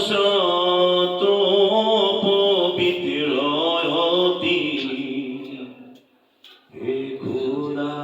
শত পবিত্র দিন হে ঘোড়া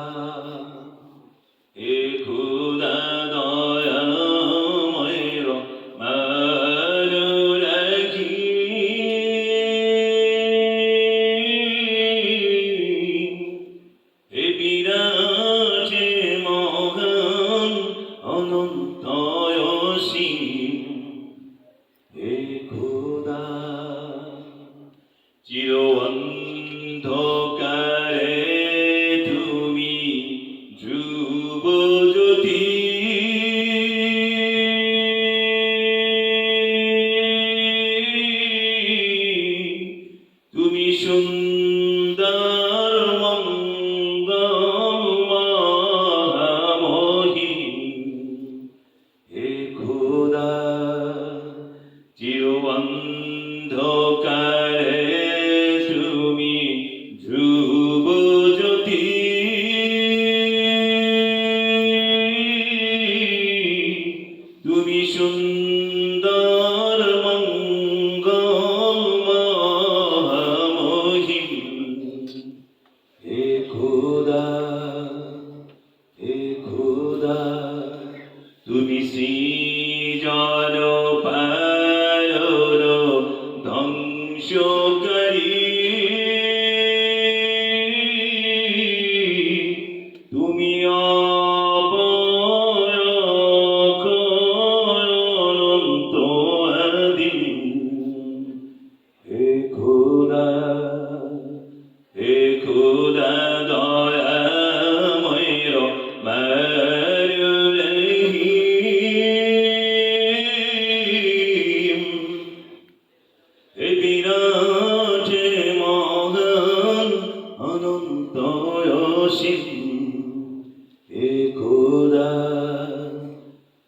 সুন্দর মঙ্গল মহামহিম। হে খোদা হে খোদা তুমি সৃজন পারো ধ্বংসকারী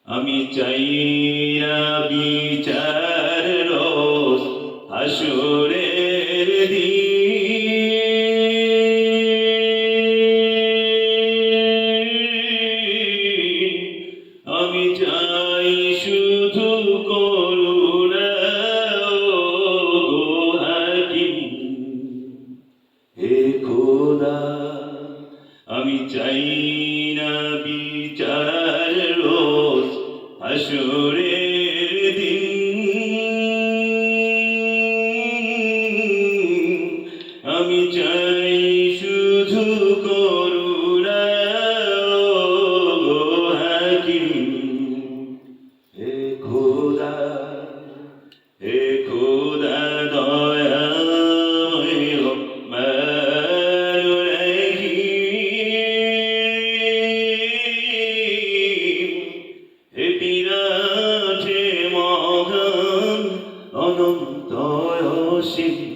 আমি চাই না বিচার। আমি চাই না বিচার রোজ হাসুরের দিন। আমি চাই শুধু করুণা হাকিম। হে খোদা। Sim.